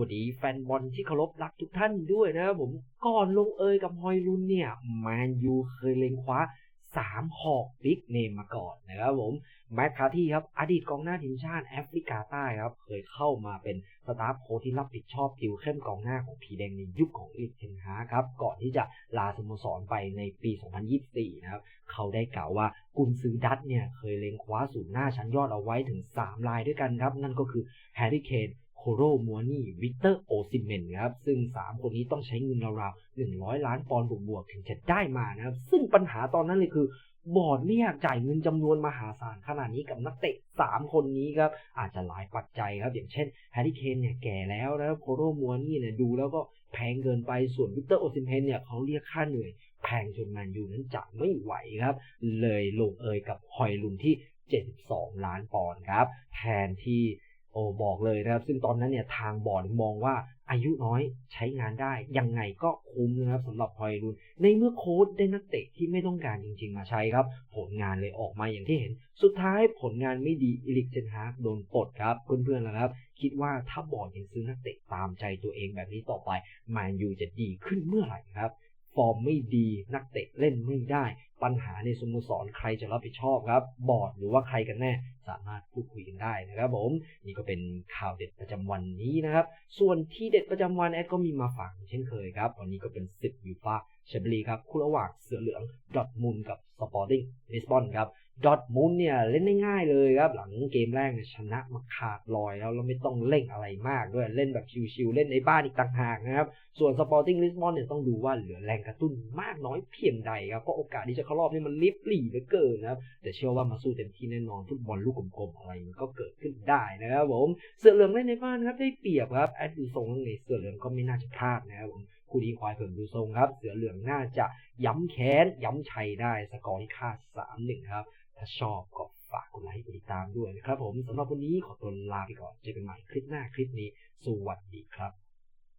วัสดีแฟนบอลที่เคารพรักทุกท่านด้วยนะครับผมก่อนลงเอยกับฮอยลุนเนี่ยแมนยูเคยเล็งคว้าสามหอกบิ๊กเนมมาก่อนนะครับผมแมคคาที่ครับอดีตกองหน้าทีมชาติแอฟริกาใต้ครับเคยเข้ามาเป็นสตาฟโค้ชที่รับผิดชอบติวเข้มกองหน้าของผีแดงในยุคของอีลิกเทนฮาครับก่อนที่จะลาสโมสรไปในปี 2024 นะครับ เขาได้กล่าวว่ากุนซือดัตเนี่ยเคยเล็งคว้าสูนหน้าชั้นยอดเอาไว้ถึง 3 รายด้วยกันครับ นั่นก็คือแฮร์รี่เคน โคโรมัวนี่วิกเตอร์โอซิเมนครับ ซึ่ง 3 คนนี้ต้องใช้เงินราวๆ100 ล้านปอนด์บวกๆถึงจะได้มานะครับ ซึ่งปัญหาตอนนั้นเลยคือบอร์ดไม่อยากจ่ายเงินจำนวนมหาศาลขนาดนี้กับนักเตะ 3 คนนี้ครับ อาจจะหลายปัจจัยครับ อย่างเช่นแฮร์รี่เคนเนี่ยแก่แล้วนะครับโคโรมัวนี่เนี่ยดูแล้วก็แพงเกินไปส่วนวิกเตอร์โอซิเมนเนี่ยเขาเรียกค่าเหนื่อย แพงจนแมนยูนั้นจะไม่ไหวครับ เลยลงเอยกับฮอยลุนที่ 72 ล้านปอนด์ครับ แทนที่ อ้บอกเลยนะครับ ซึ่งตอนนั้นเนี่ยทางบอร์ดมองว่าอายุน้อยใช้งานได้ ยังไงก็คุ้มนะครับสำหรับฮอยลุนในเมื่อโค้ชได้นักเตะที่ไม่ต้องการจริง ๆ มาใช้ครับ ผลงานเลยออกมาอย่างที่เห็น สุดท้ายผลงานไม่ดีอิลิกเจนฮาร์กโดนปลดครับ เพื่อนๆแล้วครับ คิดว่าถ้าบอร์ดยังซื้อนักเตะตามใจตัวเองแบบนี้ต่อไปแมนยูจะดีขึ้นเมื่อไหร่ครับ ฟอร์มไม่ดี นักเตะเล่นไม่ได้ ปัญหาในสโมสรใครจะรับผิดชอบครับ บอร์ดหรือว่าใครกันแน่สามารถพูดคุยกันได้นะครับผม นี่ก็เป็นข่าวเด็ดประจำวันนี้นะครับ ส่วนที่เด็ดประจำวันแอดก็มีมาฝากเช่นเคยครับวันนี้ก็เป็นศึกยูฟาแชมเปี้ยนลีกครับคู่ระหว่างเสือเหลืองดอทมุนกับสปอร์ติ้งลิสบอนครับ ดอทมุนเนี่ยเล่นได้ง่ายเลยครับ หลังเกมแรกเนี่ยชนะมาขาดลอยแล้วเราไม่ต้องเล่งอะไรมากด้วยเล่นแบบชิวๆเล่นในบ้านอีกต่างหากนะครับ ส่วนสปอร์ติ้งลิสบอนเนี่ยต้องดูว่าเหลือแรงกระตุ้นมากน้อยเพียงใดครับ เพราะโอกาสที่จะเข้ารอบนี่มันลิบหลี่เหลือเกินนะครับ แต่เชื่อว่ามาสู้เต็มที่แน่นอนฟุตบอลลูกกลมๆอะไรมันก็เกิดขึ้นได้นะครับผมเสือเหลืองเล่นในบ้านครับได้เปรียบครับแอดดูทรงแล้วไงเสือเหลืองก็ไม่น่าจะพลาดนะครับผมคู่นี้ควายเพิ่มดูทรงครับ เสือเหลืองน่าจะย้ำแค้นย้ำชัยได้สกอร์ที่คาด3-1ครับ ถ้าชอบก็ฝากกดไลค์กดติดตามด้วยนะครับผมสำหรับวันนี้ขอตัวลาไปก่อนเจอกันใหม่คลิปหน้าคลิปนี้ สวัสดีครับ